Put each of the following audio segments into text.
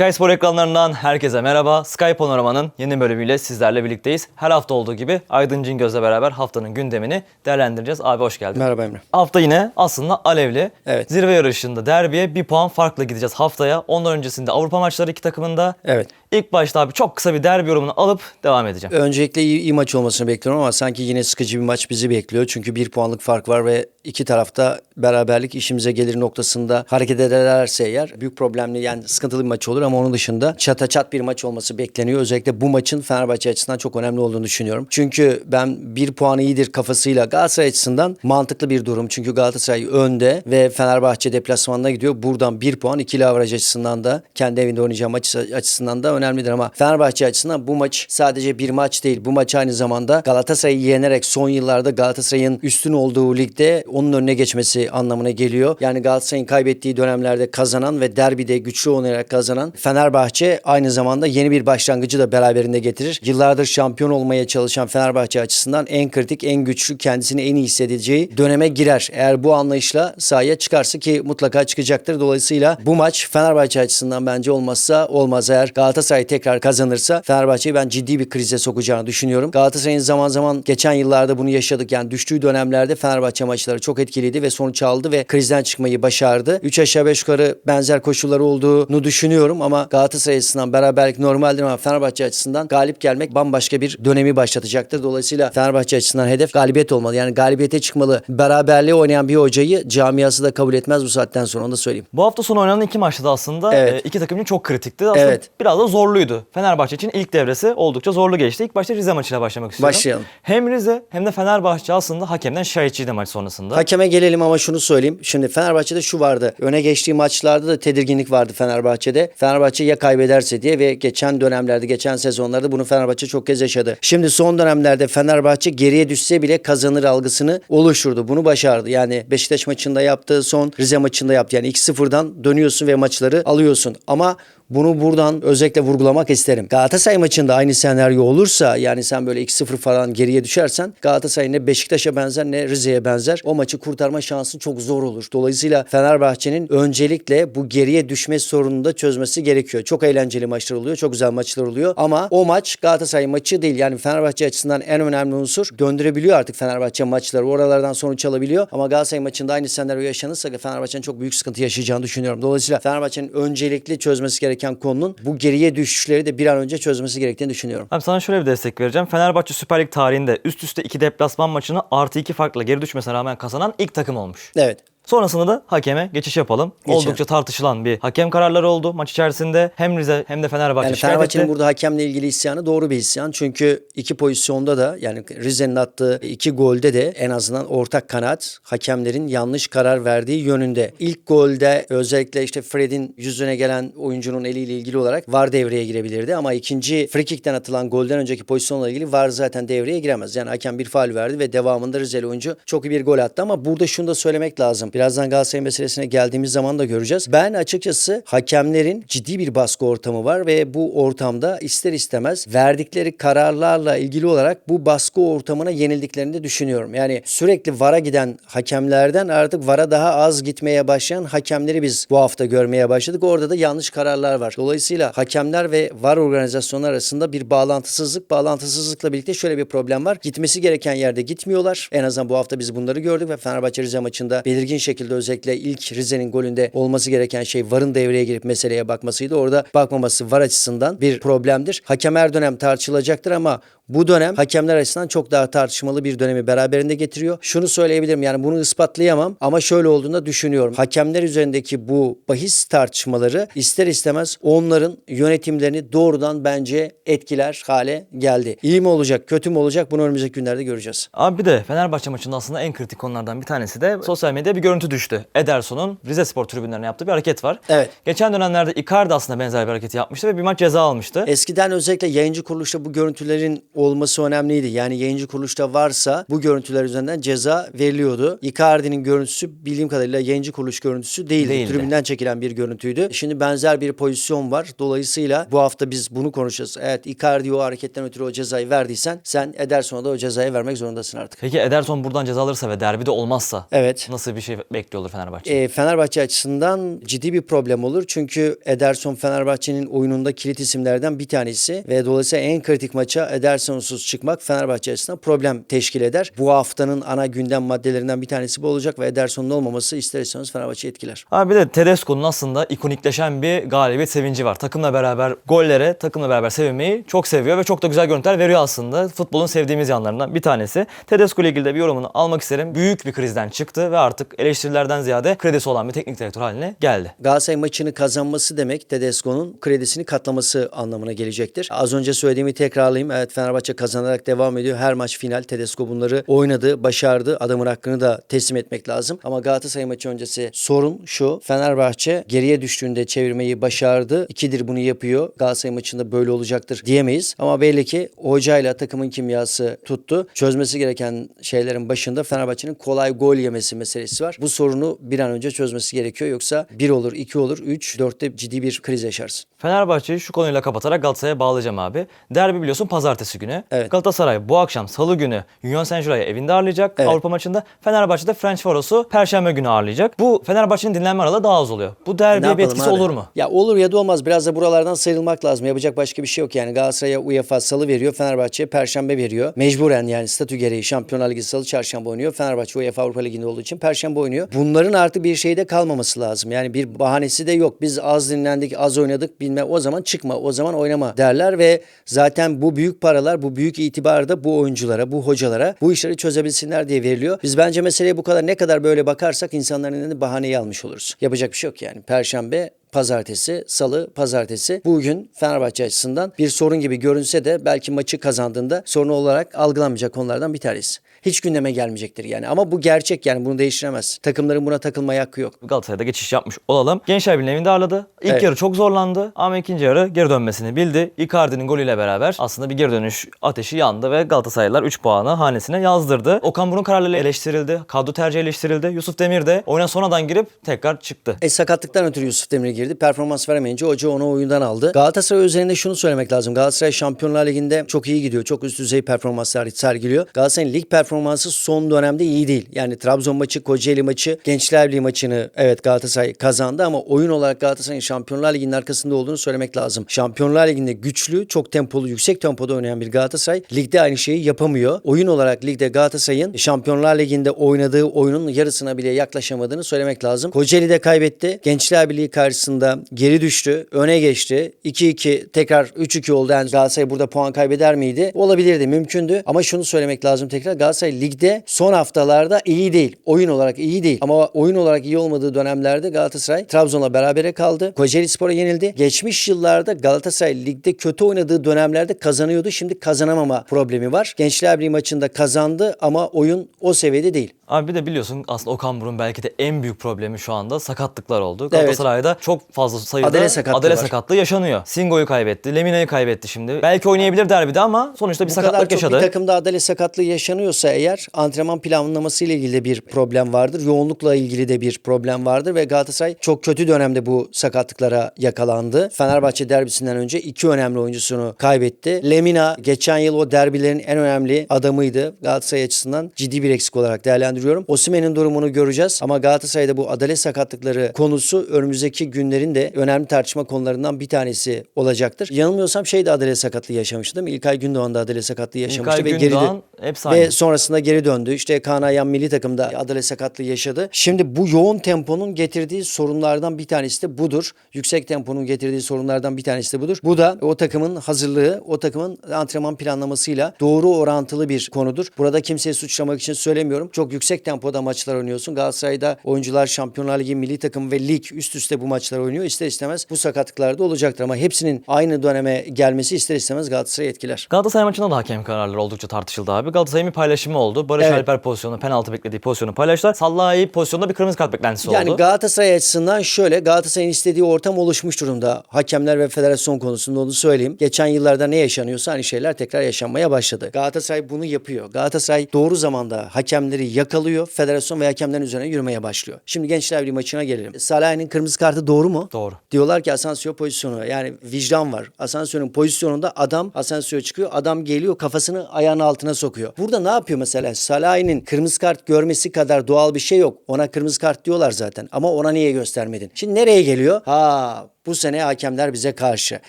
Sky Spor ekranlarından herkese merhaba. Sky Panorama'nın yeni bölümüyle sizlerle birlikteyiz. Her hafta olduğu gibi Aydın Cingöz'le beraber haftanın gündemini değerlendireceğiz. Abi hoş geldin. Merhaba Emre. Hafta yine aslında alevli. Evet. Zirve yarışında derbiye bir puan farklı gideceğiz haftaya. Ondan öncesinde Avrupa maçları iki takımında. Evet. İlk başta abi çok kısa bir derbi yorumunu alıp devam edeceğim. Öncelikle iyi, iyi maç olmasını bekliyorum ama sanki yine sıkıcı bir maç bizi bekliyor. Çünkü bir puanlık fark var ve iki tarafta beraberlik işimize gelir noktasında hareket ederlerse eğer büyük problemli yani sıkıntılı bir maç olur ama onun dışında çata çat bir maç olması bekleniyor. Özellikle bu maçın Fenerbahçe açısından çok önemli olduğunu düşünüyorum. Çünkü ben bir puan iyidir kafasıyla Galatasaray açısından mantıklı bir durum. Çünkü Galatasaray önde ve Fenerbahçe deplasmanına gidiyor. Buradan bir puan ikili averaj açısından da kendi evinde oynayacağı maç açısından da önemlidir ama Fenerbahçe açısından bu maç sadece bir maç değil. Bu maç aynı zamanda Galatasaray'ı yenerek son yıllarda Galatasaray'ın üstün olduğu ligde onun önüne geçmesi anlamına geliyor. Yani Galatasaray'ın kaybettiği dönemlerde kazanan ve derbide güçlü oynayarak kazanan Fenerbahçe aynı zamanda yeni bir başlangıcı da beraberinde getirir. Yıllardır şampiyon olmaya çalışan Fenerbahçe açısından en kritik, en güçlü, kendisini en iyi hissedeceği döneme girer. Eğer bu anlayışla sahaya çıkarsa ki mutlaka çıkacaktır. Dolayısıyla bu maç Fenerbahçe açısından bence olmazsa olmaz. Eğer Galatasaray tekrar kazanırsa Fenerbahçe'yi ben ciddi bir krize sokacağını düşünüyorum. Galatasaray'ın zaman zaman geçen yıllarda bunu yaşadık. Yani düştüğü dönemlerde Fenerbahçe maçları çok etkiliydi ve sonuç aldı ve krizden çıkmayı başardı. 3 aşağı 5 yukarı benzer koşulları olduğunu düşünüyorum ama Galatasaray açısından beraberlik normaldir ama Fenerbahçe açısından galip gelmek bambaşka bir dönemi başlatacaktır. Dolayısıyla Fenerbahçe açısından hedef galibiyet olmalı. Yani galibiyete çıkmalı. Beraberliğe oynayan bir hocayı camiası da kabul etmez bu saatten sonra onu da söyleyeyim. Bu hafta sonu oynanan iki maçta da aslında Evet. e, iki takım için çok kritikti. Aslında Evet. biraz da zorluydu. Fenerbahçe için ilk devresi oldukça zorlu geçti. İlk başta Rize maçıyla başlamak istiyorum. Başlayalım. Hem Rize hem de Fenerbahçe aslında hakemden şikayetçiydi maç sonrasında. Hakeme gelelim ama şunu söyleyeyim. Şimdi Fenerbahçe'de şu vardı. Öne geçtiği maçlarda da tedirginlik vardı Fenerbahçe'de. Fenerbahçe ya kaybederse diye ve geçen dönemlerde, geçen sezonlarda bunu Fenerbahçe çok kez yaşadı. Şimdi son dönemlerde Fenerbahçe geriye düşse bile kazanır algısını oluşturdu. Bunu başardı. Yani Beşiktaş maçında yaptığı son Rize maçında yaptı. Yani 2-0'dan dönüyorsun ve maçları alıyorsun. Ama bunu buradan özellikle vurgulamak isterim. Galatasaray maçında aynı senaryo olursa yani sen böyle 2-0 falan geriye düşersen Galatasaray ne Beşiktaş'a benzer ne Rize'ye benzer. O maçı kurtarma şansın çok zor olur. Dolayısıyla Fenerbahçe'nin öncelikle bu geriye düşme sorununu da çözmesi gerekiyor. Çok eğlenceli maçlar oluyor. Çok güzel maçlar oluyor. Ama o maç Galatasaray maçı değil. Yani Fenerbahçe açısından en önemli unsur döndürebiliyor artık Fenerbahçe maçları. Oralardan sonuç alabiliyor. Ama Galatasaray maçında aynı senaryo yaşanırsa Fenerbahçe'nin çok büyük sıkıntı yaşayacağını düşünüyorum. Dolayısıyla Fenerbahçe'nin öncelikli çözmesi gereken konunun bu geriye düşüşleri de bir an önce çözmesi gerektiğini düşünüyorum. Abi sana şöyle bir destek vereceğim. Fenerbahçe Süper Lig tarihinde üst üste iki deplasman maçını artı iki farkla geri düşmesine rağmen kazanan ilk takım olmuş. Evet. Sonrasında da hakeme geçiş yapalım. Geçelim. Oldukça tartışılan bir hakem kararları oldu maç içerisinde. Hem Rize hem de Fenerbahçe Yani şikayet Fenerbahçe'nin burada hakemle ilgili isyanı doğru bir isyan. Çünkü iki pozisyonda da yani Rize'nin attığı iki golde de en azından ortak kanaat hakemlerin yanlış karar verdiği yönünde. İlk golde özellikle işte Fred'in yüzüne gelen oyuncunun eliyle ilgili olarak VAR devreye girebilirdi ama ikinci frikikten atılan golden önceki pozisyonla ilgili VAR zaten devreye giremez. Yani hakem bir faul verdi ve devamında Rizeli oyuncu çok iyi bir gol attı ama burada şunu da söylemek lazım. Birazdan Galatasaray meselesine geldiğimiz zaman da göreceğiz. Ben açıkçası hakemlerin ciddi bir baskı ortamı var ve bu ortamda ister istemez verdikleri kararlarla ilgili olarak bu baskı ortamına yenildiklerini de düşünüyorum. Yani sürekli VAR'a giden hakemlerden artık VAR'a daha az gitmeye başlayan hakemleri biz bu hafta görmeye başladık. Orada da yanlış kararlar var. Dolayısıyla hakemler ve VAR organizasyonları arasında bir bağlantısızlık, bağlantısızlıkla birlikte şöyle bir problem var. Gitmesi gereken yerde gitmiyorlar. En azından bu hafta biz bunları gördük ve Fenerbahçe Rize maçında belirgin şekilde özellikle ilk Rize'nin golünde olması gereken şey VAR'ın devreye girip meseleye bakmasıydı. Orada bakmaması VAR açısından bir problemdir. Hakem her dönem tartışılacaktır ama bu dönem hakemler açısından çok daha tartışmalı bir dönemi beraberinde getiriyor. Şunu söyleyebilirim yani bunu ispatlayamam ama şöyle olduğunu da düşünüyorum. Hakemler üzerindeki bu bahis tartışmaları ister istemez onların yönetimlerini doğrudan bence etkiler hale geldi. İyi mi olacak, kötü mü olacak bunu önümüzdeki günlerde göreceğiz. Abi bir de Fenerbahçe maçında aslında en kritik konulardan bir tanesi de sosyal medyada bir görüntü düştü. Ederson'un Rize Spor tribünlerine yaptığı bir hareket var. Evet. Geçen dönemlerde Icardi aslında benzer bir hareket yapmıştı ve bir maç ceza almıştı. Eskiden özellikle yayıncı kuruluşta bu görüntülerin olması önemliydi. Yani yayıncı kuruluşta varsa bu görüntüler üzerinden ceza veriliyordu. Icardi'nin görüntüsü bildiğim kadarıyla yayıncı kuruluş görüntüsü değildi. Değildi. Tribünden çekilen bir görüntüydü. Şimdi benzer bir pozisyon var. Dolayısıyla bu hafta biz bunu konuşacağız. Evet Icardi o hareketten ötürü o cezayı verdiysen sen Ederson'a da o cezayı vermek zorundasın artık. Peki Ederson buradan ceza alırsa ve derbide olmazsa Evet. nasıl bir şey bekliyor olur Fenerbahçe? E, Fenerbahçe açısından ciddi bir problem olur. Çünkü Ederson Fenerbahçe'nin oyununda kilit isimlerden bir tanesi ve dolayısıyla en kritik maça Ederson'suz çıkmak Fenerbahçe açısından problem teşkil eder. Bu haftanın ana gündem maddelerinden bir tanesi bu olacak ve Ederson'un olmaması ister istemez Fenerbahçe'yi etkiler. Abi bir de Tedesco'nun aslında ikonikleşen bir galibiyet sevinci var. Takımla beraber gollere, takımla beraber sevinmeyi çok seviyor ve çok da güzel görüntüler veriyor aslında. Futbolun sevdiğimiz yanlarından bir tanesi. Tedesco ile ilgili de bir yorumunu almak isterim. Büyük bir krizden çıktı ve artık eleştirilerden ziyade kredisi olan bir teknik direktör haline geldi. Galatasaray maçını kazanması demek Tedesco'nun kredisini katlaması anlamına gelecektir. Az önce söylediğimi tekrarlayayım. Evet Fenerbahçe kazanarak devam ediyor. Her maç final. Tedesco bunları oynadı, başardı. Adamın hakkını da teslim etmek lazım. Ama Galatasaray maçı öncesi sorun şu. Fenerbahçe geriye düştüğünde çevirmeyi başardı. İkidir bunu yapıyor. Galatasaray maçında böyle olacaktır diyemeyiz. Ama belli ki hocayla takımın kimyası tuttu. Çözmesi gereken şeylerin başında Fenerbahçe'nin kolay gol yemesi meselesi var. Bu sorunu bir an önce çözmesi gerekiyor. Yoksa bir olur, iki olur, üç, dörtte ciddi bir kriz yaşarsın. Fenerbahçe'yi şu konuyla kapatarak Galatasaray'a bağlayacağım abi. Derbi biliyorsun pazartesi günü. Evet. Galatasaray bu akşam salı günü Union Saint-Gillois'u evinde ağırlayacak Evet. Avrupa maçında. Fenerbahçe de French Foros'u perşembe günü ağırlayacak. Bu Fenerbahçe'nin dinlenme aralığı daha az oluyor. Bu derbiye bir etkisi abi? olur mu? Ya olur ya da olmaz. Biraz da buralardan sıyrılmak lazım. Yapacak başka bir şey yok yani. Galatasaray'a UEFA salı veriyor. Fenerbahçe'ye perşembe veriyor. Mecburen yani statü gereği Şampiyonlar Ligi salı çarşamba oynuyor. Fenerbahçe UEFA Avrupa Ligi'nde olduğu için perşembe oynuyor. Bunların artık bir şeyde kalmaması lazım. Yani bir bahanesi de yok. Biz az dinlendik, az oynadık bilmem. O zaman çıkma, o zaman oynama derler ve zaten bu büyük paralar, bu büyük itibar da bu oyunculara, bu hocalara bu işleri çözebilsinler diye veriliyor. Biz bence meseleye bu kadar ne kadar böyle bakarsak insanların bahaneyi almış oluruz. Yapacak bir şey yok yani. Perşembe pazartesi, salı, pazartesi. Bugün Fenerbahçe açısından bir sorun gibi görünse de belki maçı kazandığında sorun olarak algılanmayacak konulardan bir tanesi. Hiç gündeme gelmeyecektir yani. Ama bu gerçek yani bunu değiştiremez. Takımların buna takılmaya hakkı yok. Galatasaray'da geçiş yapmış olalım. Gençler Birliği'nin evinde ağırladı. İlk Evet. yarı çok zorlandı ama ikinci yarı geri dönmesini bildi. Icardi'nin golüyle beraber aslında bir geri dönüş ateşi yandı ve Galatasaraylılar 3 puanı hanesine yazdırdı. Okan Burun kararları eleştirildi. Kadro tercihi eleştirildi. Yusuf Demir de oyuna sonradan girip tekrar çıktı. E sakatlıktan ötürü Yusuf Demir girdi. Performans veremeyince hoca onu oyundan aldı. Galatasaray üzerinde şunu söylemek lazım. Galatasaray Şampiyonlar Ligi'nde çok iyi gidiyor. Çok üst düzey performanslar sergiliyor. Galatasaray'ın lig performansı son dönemde iyi değil. Yani Trabzon maçı, Kocaeli maçı, Gençler Birliği maçını evet Galatasaray kazandı ama oyun olarak Galatasaray'ın Şampiyonlar Ligi'nin arkasında olduğunu söylemek lazım. Şampiyonlar Ligi'nde güçlü, çok tempolu, yüksek tempoda oynayan bir Galatasaray ligde aynı şeyi yapamıyor. Oyun olarak ligde Galatasaray'ın Şampiyonlar Ligi'nde oynadığı oyunun yarısına bile yaklaşamadığını söylemek lazım. Kocaeli'de kaybetti. Gençler Birliği karşısında geri düştü. Öne geçti. 2-2 tekrar 3-2 oldu. Yani Galatasaray burada puan kaybeder miydi? Olabilirdi. Mümkündü. Ama şunu söylemek lazım tekrar. Galatasaray ligde son haftalarda iyi değil. Oyun olarak iyi değil. Ama oyun olarak iyi olmadığı dönemlerde Galatasaray Trabzon'la berabere kaldı. Kocaeli Spor'a yenildi. Geçmiş yıllarda Galatasaray ligde kötü oynadığı dönemlerde kazanıyordu. Şimdi kazanamama problemi var. Gençler Birliği maçında kazandı ama oyun o seviyede değil. Abi bir de biliyorsun aslında Okan Buruk'un belki de en büyük problemi şu anda sakatlıklar oldu. Galatasaray'da çok fazla sayıda Adele sakatlığı adele var. sakatlığı yaşanıyor. Singo'yu kaybetti, Lemina'yı kaybetti şimdi. Belki oynayabilir derbide ama sonuçta bir Bu kadar sakatlık çok yaşadı. bir takımda adalet sakatlığı yaşanıyorsa eğer antrenman planlaması ile ilgili de bir problem vardır. Yoğunlukla ilgili de bir problem vardır ve Galatasaray çok kötü dönemde bu sakatlıklara yakalandı. Fenerbahçe derbisinden önce iki önemli oyuncusunu kaybetti. Lemina geçen yıl o derbilerin en önemli adamıydı. Galatasaray açısından ciddi bir eksik olarak değerlendiriyorum. Osimhen'in durumunu göreceğiz ama Galatasaray'da bu adalet sakatlıkları konusu önümüzdeki günlerin de önemli tartışma konularından bir tanesi olacaktır. Yanılmıyorsam şey de adalet sakatlığı yaşamıştı değil mi? İlkay Gündoğan da adalet sakatlığı yaşamıştı İlkay ve Gündoğan hepsi aynı. ve sonrasında geri döndü. İşte Kaan Ayhan milli takımda adalet sakatlığı yaşadı. Şimdi bu yoğun temponun getirdiği sorunlardan bir tanesi de budur. Yüksek temponun getirdiği sorunlardan bir tanesi de budur. Bu da o takımın hazırlığı, o takımın antrenman planlamasıyla doğru orantılı bir konudur. Burada kimseyi suçlamak için söylemiyorum. Çok yüksek tempoda maçlar oynuyorsun. Galatasaray'da oyuncular Şampiyonlar Ligi milli takım ve lig üst üste bu maçlar oynuyor. İster istemez bu sakatlıklar da olacaktır ama hepsinin aynı döneme gelmesi ister istemez Galatasaray'ı etkiler. Galatasaray maçında da hakem kararları oldukça tartışıldı abi. Galatasaray'ın bir paylaşımı oldu. Barış Evet. Alper pozisyonu, penaltı beklediği pozisyonu paylaştılar. Sallahi pozisyonda bir kırmızı kart beklentisi Yani oldu. Galatasaray açısından şöyle Galatasaray'ın istediği ortam oluşmuş durumda. Hakemler ve federasyon konusunda onu söyleyeyim. Geçen yıllarda ne yaşanıyorsa aynı şeyler tekrar yaşanmaya başladı. Galatasaray bunu yapıyor. Galatasaray doğru zamanda hakemleri yakalıyor. Federasyon ve hakemlerin üzerine yürümeye başlıyor. Şimdi Gençler Birliği maçına gelelim. Salah'ın kırmızı kartı doğru mu? Doğru. Diyorlar ki Asensio pozisyonu yani vicdan var. Asensio'nun pozisyonunda adam Asensio çıkıyor. Adam geliyor kafasını ayağının altına sokuyor. Burada ne yapıyor mesela. Salah'ın kırmızı kart görmesi kadar doğal bir şey yok. Ona kırmızı kart diyorlar zaten. Ama ona niye göstermedin? Şimdi nereye geliyor? Ha bu sene hakemler bize karşı.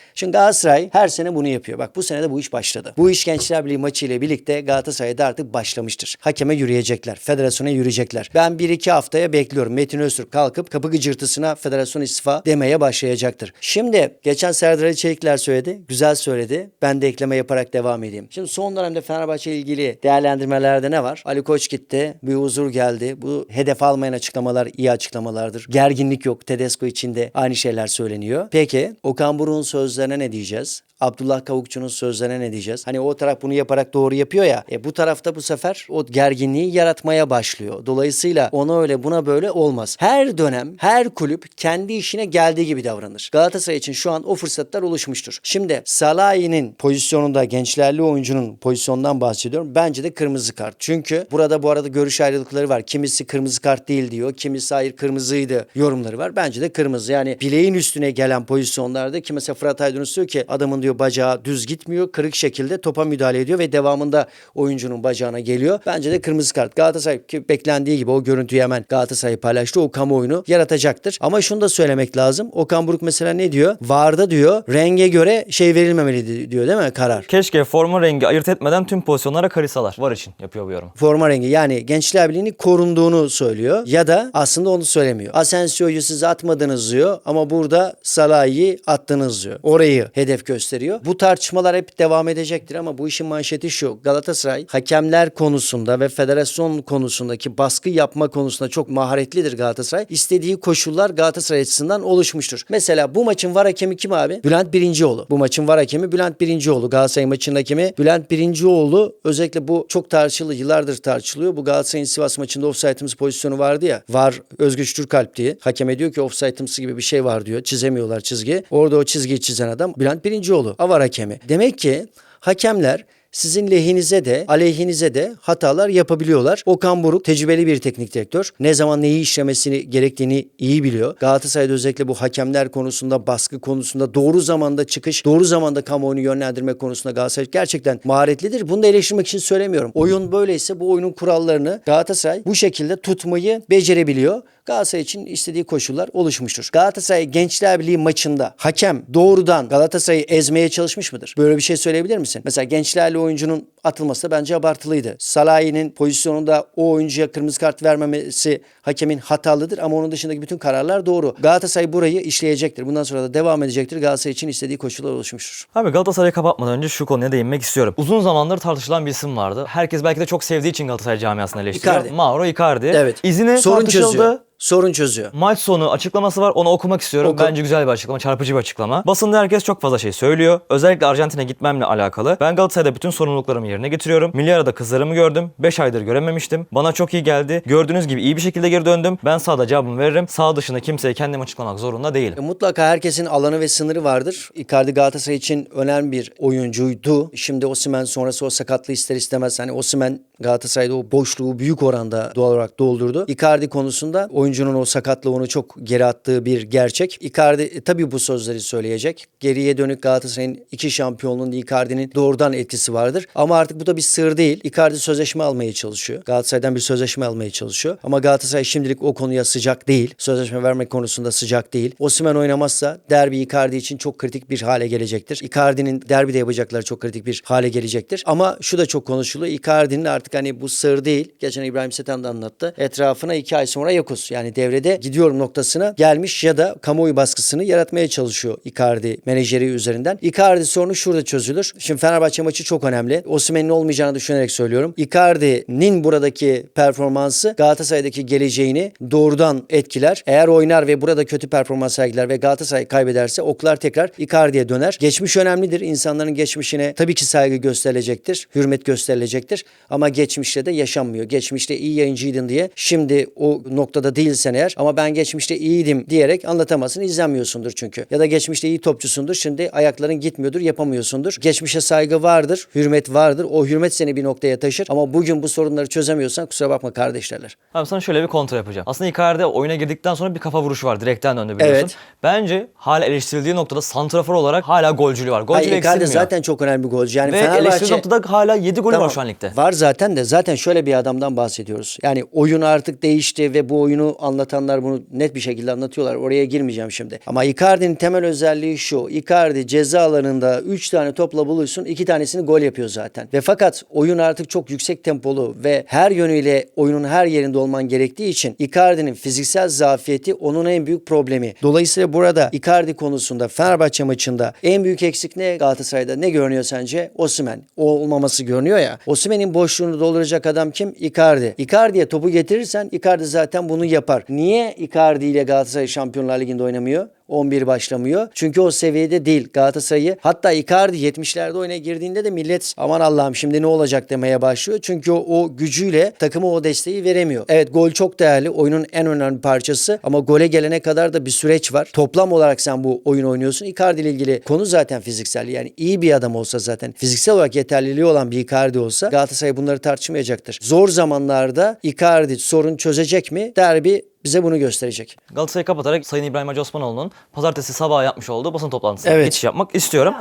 Şimdi Galatasaray her sene bunu yapıyor. Bak bu sene de bu iş başladı. Bu iş Gençler Birliği maçı ile birlikte Galatasaray'da artık başlamıştır. Hakeme yürüyecekler. Federasyona yürüyecekler. Ben bir iki haftaya bekliyorum. Metin Öztürk kalkıp kapı gıcırtısına federasyon istifa demeye başlayacaktır. Şimdi geçen Serdar Ali Çelikler söyledi. Güzel söyledi. Ben de ekleme yaparak devam edeyim. Şimdi son dönemde Fenerbahçe ile ilgili değerlendirmelerde ne var? Ali Koç gitti. Bir huzur geldi. Bu hedef almayan açıklamalar iyi açıklamalardır. Gerginlik yok. Tedesco için de aynı şeyler söyleniyor. Peki Okan Buruk'un sözlerine ne diyeceğiz? Abdullah Kavukçu'nun sözlerine ne diyeceğiz? Hani o taraf bunu yaparak doğru yapıyor ya. E bu tarafta bu sefer o gerginliği yaratmaya başlıyor. Dolayısıyla ona öyle buna böyle olmaz. Her dönem her kulüp kendi işine geldiği gibi davranır. Galatasaray için şu an o fırsatlar oluşmuştur. Şimdi Salahi'nin pozisyonunda gençlerli oyuncunun pozisyondan bahsediyorum. Bence de kırmızı kart. Çünkü burada bu arada görüş ayrılıkları var. Kimisi kırmızı kart değil diyor. Kimisi hayır kırmızıydı yorumları var. Bence de kırmızı. Yani bileğin üstüne gelen pozisyonlarda ki mesela Fırat Aydınus diyor ki adamın diyor bacağı düz gitmiyor. Kırık şekilde topa müdahale ediyor ve devamında oyuncunun bacağına geliyor. Bence de kırmızı kart. Galatasaray ki beklendiği gibi o görüntüyü hemen Galatasaray paylaştı. O kamuoyunu yaratacaktır. Ama şunu da söylemek lazım. Okan Buruk mesela ne diyor? Varda diyor renge göre şey verilmemeli diyor değil mi karar? Keşke forma rengi ayırt etmeden tüm pozisyonlara karisalar. Var için yapıyor bu yorum. forma rengi yani Gençler Birliği'nin korunduğunu söylüyor ya da aslında onu söylemiyor. Asensio'yu siz atmadınız diyor ama burada Salah'ı attınız diyor. Orayı hedef gösteriyor. Bu tartışmalar hep devam edecektir ama bu işin manşeti şu. Galatasaray hakemler konusunda ve federasyon konusundaki baskı yapma konusunda çok maharetlidir Galatasaray. İstediği koşullar Galatasaray açısından oluşmuştur. Mesela bu maçın var hakemi kim abi? Bülent Birincioğlu. Bu maçın var hakemi Bülent Birincioğlu. Galatasaray maçının hakemi Bülent Birincioğlu özellikle bu çok tartışılı, yıllardır tartışılıyor. Bu Galatasaray'ın Sivas maçında offside'ımız pozisyonu vardı ya. Var Özgüç Türkalp diye. Hakeme diyor ki offside'ımsı gibi bir şey var diyor. Çizemiyorlar çizgi. Orada o çizgiyi çizen adam Bülent Birincioğlu. Avar hakemi. Demek ki hakemler sizin lehinize de aleyhinize de hatalar yapabiliyorlar. Okan Buruk tecrübeli bir teknik direktör. Ne zaman neyi işlemesini gerektiğini iyi biliyor. Galatasaray'da özellikle bu hakemler konusunda, baskı konusunda, doğru zamanda çıkış, doğru zamanda kamuoyunu yönlendirme konusunda Galatasaray gerçekten maharetlidir. Bunu da eleştirmek için söylemiyorum. Oyun böyleyse bu oyunun kurallarını Galatasaray bu şekilde tutmayı becerebiliyor. Galatasaray için istediği koşullar oluşmuştur. Galatasaray Gençler Birliği maçında hakem doğrudan Galatasaray'ı ezmeye çalışmış mıdır? Böyle bir şey söyleyebilir misin? Mesela Gençlerli oyuncunun atılması da bence abartılıydı. Salahi'nin pozisyonunda o oyuncuya kırmızı kart vermemesi hakemin hatalıdır ama onun dışındaki bütün kararlar doğru. Galatasaray burayı işleyecektir. Bundan sonra da devam edecektir. Galatasaray için istediği koşullar oluşmuştur. Abi Galatasaray'ı kapatmadan önce şu konuya değinmek istiyorum. Uzun zamandır tartışılan bir isim vardı. Herkes belki de çok sevdiği için Galatasaray camiasını eleştiriyor. Icardi. Mauro Icardi. Evet. İzini Sorun tartışıldı. çözüyor. Sorun çözüyor. Maç sonu açıklaması var. Onu okumak istiyorum. Oku. Bence güzel bir açıklama, çarpıcı bir açıklama. Basında herkes çok fazla şey söylüyor. Özellikle Arjantin'e gitmemle alakalı. Ben Galatasaray'da bütün sorumluluklarımı yerine getiriyorum. Milli arada kızlarımı gördüm. 5 aydır görememiştim. Bana çok iyi geldi. Gördüğünüz gibi iyi bir şekilde geri döndüm. Ben sahada cevabımı veririm. Sağ dışında kimseye kendim açıklamak zorunda değilim. E, Mutlaka herkesin alanı ve sınırı vardır. Icardi Galatasaray için önemli bir oyuncuydu. Şimdi Osimhen sonrası o sakatlığı ister istemez. Hani Osimhen Galatasaray'da o boşluğu büyük oranda doğal olarak doldurdu. Icardi konusunda oyuncunun o sakatlığı onu çok geri attığı bir gerçek. Icardi e, tabii bu sözleri söyleyecek. Geriye dönük Galatasaray'ın iki şampiyonluğunda Icardi'nin doğrudan etkisi vardır. Ama artık bu da bir sır değil. Icardi sözleşme almaya çalışıyor. Galatasaray'dan bir sözleşme almaya çalışıyor. Ama Galatasaray şimdilik o konuya sıcak değil. Sözleşme vermek konusunda sıcak değil. Osimhen oynamazsa derbi Icardi için çok kritik bir hale gelecektir. Icardi'nin derbide yapacakları çok kritik bir hale gelecektir. Ama şu da çok konuşuluyor. Icardi'nin artık hani bu sır değil. Geçen İbrahim Setan da anlattı. Etrafına iki ay sonra yokuz. Yani devrede gidiyorum noktasına gelmiş ya da kamuoyu baskısını yaratmaya çalışıyor Icardi menajeri üzerinden. Icardi sorunu şurada çözülür. Şimdi Fenerbahçe maçı çok önemli. Osimhen'in olmayacağını düşünerek söylüyorum. Icardi'nin buradaki performansı Galatasaray'daki geleceğini doğrudan etkiler. Eğer oynar ve burada kötü performans sergiler ve Galatasaray kaybederse oklar tekrar Icardi'ye döner. Geçmiş önemlidir. İnsanların geçmişine tabii ki saygı gösterilecektir. Hürmet gösterilecektir. Ama geçmişte de yaşanmıyor. Geçmişte iyi yayıncıydın diye şimdi o noktada değilsin değilsen eğer ama ben geçmişte iyiydim diyerek anlatamazsın. izlenmiyorsundur çünkü. Ya da geçmişte iyi topçusundur. Şimdi ayakların gitmiyordur, yapamıyorsundur. Geçmişe saygı vardır, hürmet vardır. O hürmet seni bir noktaya taşır. Ama bugün bu sorunları çözemiyorsan kusura bakma kardeşlerler. Abi sana şöyle bir kontrol yapacağım. Aslında Icardi oyuna girdikten sonra bir kafa vuruşu var. Direkten döndü biliyorsun. Evet. Bence hala eleştirildiği noktada santrafor olarak hala golcülüğü var. Golcülüğü Hayır, Icardi zaten çok önemli bir golcü. Yani Ve eleştirildiği Fenerbahçe... noktada hala 7 golü Tamam. var şu an ligde. Var zaten de zaten şöyle bir adamdan bahsediyoruz. Yani oyun artık değişti ve bu oyunu anlatanlar bunu net bir şekilde anlatıyorlar. Oraya girmeyeceğim şimdi. Ama Icardi'nin temel özelliği şu. Icardi ceza alanında 3 tane topla buluşsun 2 tanesini gol yapıyor zaten. Ve fakat oyun artık çok yüksek tempolu ve her yönüyle oyunun her yerinde olman gerektiği için Icardi'nin fiziksel zafiyeti onun en büyük problemi. Dolayısıyla burada Icardi konusunda Fenerbahçe maçında en büyük eksik ne Galatasaray'da ne görünüyor sence? Osimhen. O olmaması görünüyor ya. Osimhen'in boşluğunu dolduracak adam kim? Icardi. Icardi'ye topu getirirsen Icardi zaten bunu yapar. Niye Icardi ile Galatasaray Şampiyonlar Ligi'nde oynamıyor? 11 başlamıyor. Çünkü o seviyede değil Galatasaray'ı. Hatta Icardi 70'lerde oyuna girdiğinde de millet aman Allah'ım şimdi ne olacak demeye başlıyor. Çünkü o, gücüyle takıma o desteği veremiyor. Evet gol çok değerli. Oyunun en önemli parçası ama gole gelene kadar da bir süreç var. Toplam olarak sen bu oyun oynuyorsun. Icardi ile ilgili konu zaten fiziksel. Yani iyi bir adam olsa zaten fiziksel olarak yeterliliği olan bir Icardi olsa Galatasaray bunları tartışmayacaktır. Zor zamanlarda Icardi sorun çözecek mi? Derbi bize bunu gösterecek. Galatasaray'ı kapatarak Sayın İbrahim Hacı Osmanoğlu'nun pazartesi sabahı yapmış olduğu basın toplantısına Evet. geçiş yapmak istiyorum.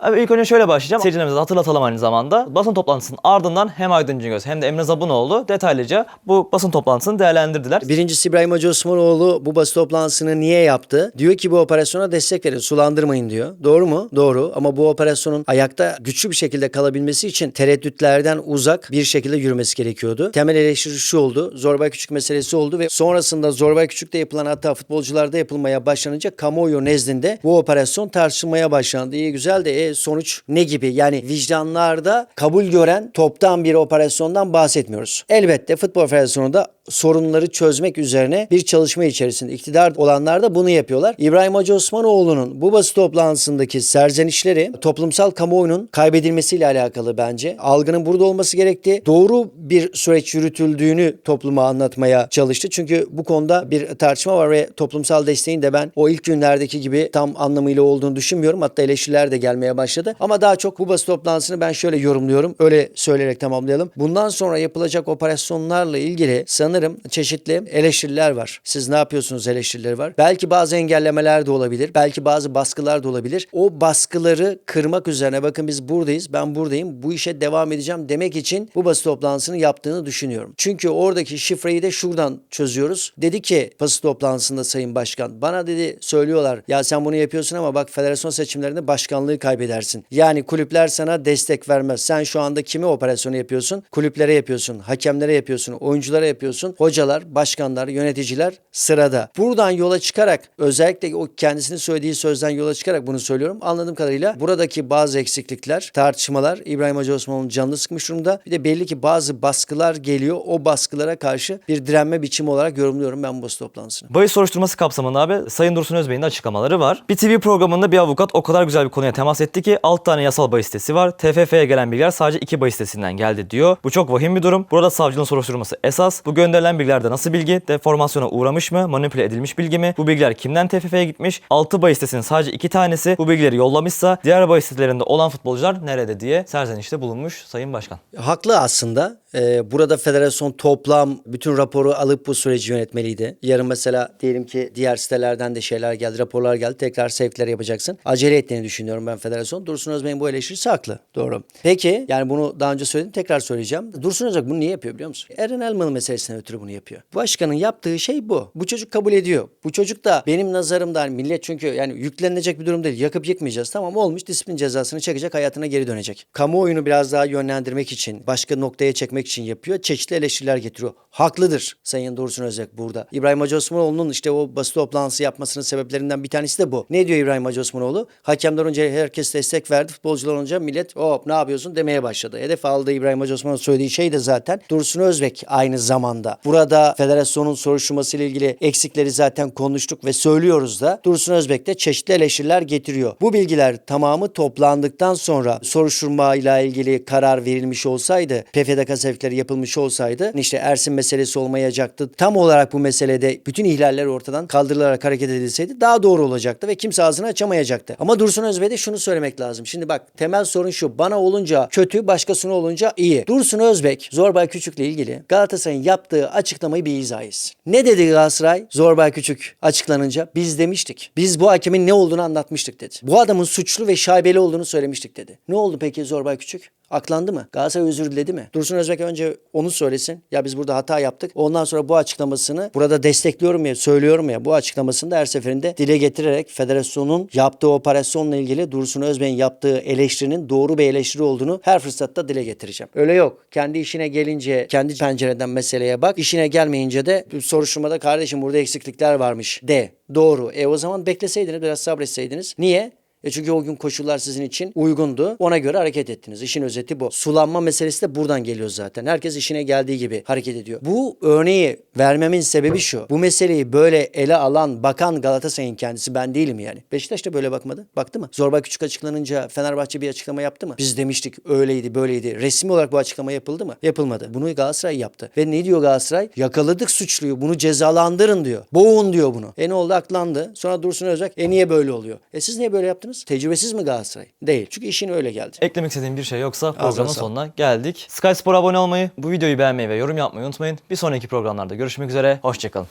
Abi ilk önce şöyle başlayacağım. Seyircilerimize hatırlatalım aynı zamanda. Basın toplantısının ardından hem Aydın Cingöz hem de Emre Zabunoğlu detaylıca bu basın toplantısını değerlendirdiler. Birincisi İbrahim Hacı Osmanoğlu bu basın toplantısını niye yaptı? Diyor ki bu operasyona destek verin, sulandırmayın diyor. Doğru mu? Doğru. Ama bu operasyonun ayakta güçlü bir şekilde kalabilmesi için tereddütlerden uzak bir şekilde yürümesi gerekiyordu. Temel eleştiri şu oldu. Zorbay Küçük meselesi oldu ve sonrasında Zorbay Küçük'te yapılan hatta futbolcularda yapılmaya başlanınca kamuoyu nezdinde bu operasyon tartışılmaya başlandı. İyi güzel de e, sonuç ne gibi? Yani vicdanlarda kabul gören toptan bir operasyondan bahsetmiyoruz. Elbette Futbol Federasyonu da sorunları çözmek üzerine bir çalışma içerisinde. İktidar olanlar da bunu yapıyorlar. İbrahim Hacı Osmanoğlu'nun bu basın toplantısındaki serzenişleri toplumsal kamuoyunun kaybedilmesiyle alakalı bence. Algının burada olması gerektiği, doğru bir süreç yürütüldüğünü topluma anlatmaya çalıştı. Çünkü bu konuda bir tartışma var ve toplumsal desteğin de ben o ilk günlerdeki gibi tam anlamıyla olduğunu düşünmüyorum. Hatta eleştiriler de gelmeye başladı. Ama daha çok bu basın toplantısını ben şöyle yorumluyorum. Öyle söyleyerek tamamlayalım. Bundan sonra yapılacak operasyonlarla ilgili sanırım çeşitli eleştiriler var. Siz ne yapıyorsunuz eleştirileri var. Belki bazı engellemeler de olabilir. Belki bazı baskılar da olabilir. O baskıları kırmak üzerine bakın biz buradayız. Ben buradayım. Bu işe devam edeceğim demek için bu basın toplantısını yaptığını düşünüyorum. Çünkü oradaki şifreyi de şuradan çözüyoruz. Dedi ki basın toplantısında Sayın Başkan bana dedi söylüyorlar ya sen bunu yapıyorsun ama bak federasyon seçimlerinde başkanlığı kaybedersin. Yani kulüpler sana destek vermez. Sen şu anda kimi operasyonu yapıyorsun? Kulüplere yapıyorsun, hakemlere yapıyorsun, oyunculara yapıyorsun. Hocalar, başkanlar, yöneticiler sırada. Buradan yola çıkarak özellikle o kendisinin söylediği sözden yola çıkarak bunu söylüyorum. Anladığım kadarıyla buradaki bazı eksiklikler, tartışmalar İbrahim Hacı Osman'ın canını sıkmış durumda. Bir de belli ki bazı baskılar geliyor. O baskılara karşı bir direnme biçimi olarak yorumluyorum ben bu basın toplantısını. Bahis soruşturması kapsamında abi Sayın Dursun Özbey'in açıklamaları var. Bir TV programında bir avukat o kadar güzel bir konuya temas etti ki 6 tane yasal bahis sitesi var. TFF'ye gelen bilgiler sadece 2 bahis sitesinden geldi diyor. Bu çok vahim bir durum. Burada savcılığın soruşturması esas. Bu gönderilen bilgilerde nasıl bilgi? Deformasyona uğramış mı? Manipüle edilmiş bilgi mi? Bu bilgiler kimden TFF'ye gitmiş? 6 bahis sitesinin sadece 2 tanesi bu bilgileri yollamışsa diğer bahis sitelerinde olan futbolcular nerede diye serzenişte bulunmuş Sayın Başkan. Haklı aslında. Ee, burada federasyon toplam bütün raporu alıp bu süreci yönetmeliydi. Yarın mesela diyelim ki diğer sitelerden de şeyler geldi, raporlar geldi. Tekrar sevkler yapacaksın. Acele ettiğini düşünüyorum ben federasyon. Dursun Özbey'in bu eleştirisi haklı. Doğru. Peki yani bunu daha önce söyledim tekrar söyleyeceğim. Dursun Özbek bunu niye yapıyor biliyor musun? Eren Elmalı meselesine ötürü bunu yapıyor. Başkanın yaptığı şey bu. Bu çocuk kabul ediyor. Bu çocuk da benim nazarımda hani millet çünkü yani yüklenilecek bir durum değil. Yakıp yıkmayacağız. Tamam olmuş disiplin cezasını çekecek hayatına geri dönecek. Kamuoyunu biraz daha yönlendirmek için başka noktaya çekmek için yapıyor. Çeşitli eleştiriler getiriyor. Haklıdır Sayın Dursun Özbek burada. İbrahim Hacı Osmanoğlu'nun işte o basın toplantısı yapmasının sebeplerinden bir tanesi de bu. Ne diyor İbrahim Hacı Osmanoğlu? Hakemler önce herkes destek verdi. Futbolcular olunca millet hop ne yapıyorsun demeye başladı. Hedef aldığı İbrahim Hacı Osmanoğlu söylediği şey de zaten Dursun Özbek aynı zamanda. Burada federasyonun soruşturması ile ilgili eksikleri zaten konuştuk ve söylüyoruz da Dursun Özbek de çeşitli eleştiriler getiriyor. Bu bilgiler tamamı toplandıktan sonra soruşturma ile ilgili karar verilmiş olsaydı PFDK sevkleri yapılmış olsaydı işte Ersin meselesi olmayacaktı. Tam olarak bu meselede bütün ihlaller ortadan kaldırılarak hareket edilseydi daha doğru olacaktı ve kimse ağzını açamayacaktı. Ama Dursun Özbek'e de şunu söylemek lazım. Şimdi bak temel sorun şu. Bana olunca kötü, başkasına olunca iyi. Dursun Özbek Zorbay Küçük'le ilgili Galatasaray'ın yaptığı açıklamayı bir izah etsin. Ne dedi Galatasaray Zorbay Küçük açıklanınca? Biz demiştik. Biz bu hakemin ne olduğunu anlatmıştık dedi. Bu adamın suçlu ve şaibeli olduğunu söylemiştik dedi. Ne oldu peki Zorbay Küçük? Aklandı mı? Galatasaray özür diledi mi? Dursun Özbek önce onu söylesin. Ya biz burada hata yaptık. Ondan sonra bu açıklamasını burada destekliyorum ya, söylüyorum ya. Bu açıklamasını da her seferinde dile getirerek federasyonun yaptığı operasyonla ilgili Dursun Özbek'in yaptığı eleştirinin doğru bir eleştiri olduğunu her fırsatta dile getireceğim. Öyle yok. Kendi işine gelince kendi pencereden meseleye bak. İşine gelmeyince de soruşturmada kardeşim burada eksiklikler varmış de. Doğru. E o zaman bekleseydiniz biraz sabretseydiniz. Niye? E çünkü o gün koşullar sizin için uygundu. Ona göre hareket ettiniz. İşin özeti bu. Sulanma meselesi de buradan geliyor zaten. Herkes işine geldiği gibi hareket ediyor. Bu örneği vermemin sebebi şu. Bu meseleyi böyle ele alan, bakan Galatasaray'ın kendisi ben değilim yani. Beşiktaş da böyle bakmadı. Baktı mı? Zorba Küçük açıklanınca Fenerbahçe bir açıklama yaptı mı? Biz demiştik öyleydi, böyleydi. Resmi olarak bu açıklama yapıldı mı? Yapılmadı. Bunu Galatasaray yaptı. Ve ne diyor Galatasaray? Yakaladık suçluyu. Bunu cezalandırın diyor. Boğun diyor bunu. E ne oldu? Aklandı. Sonra Dursun Özbek e niye böyle oluyor? E siz niye böyle yaptınız? Tecrübesiz mi Galatasaray? Değil. Çünkü işin öyle geldi. Eklemek istediğim bir şey yoksa programın sağ sonuna geldik. Sky Spor'a abone olmayı, bu videoyu beğenmeyi ve yorum yapmayı unutmayın. Bir sonraki programlarda görüşmek üzere. Hoşçakalın.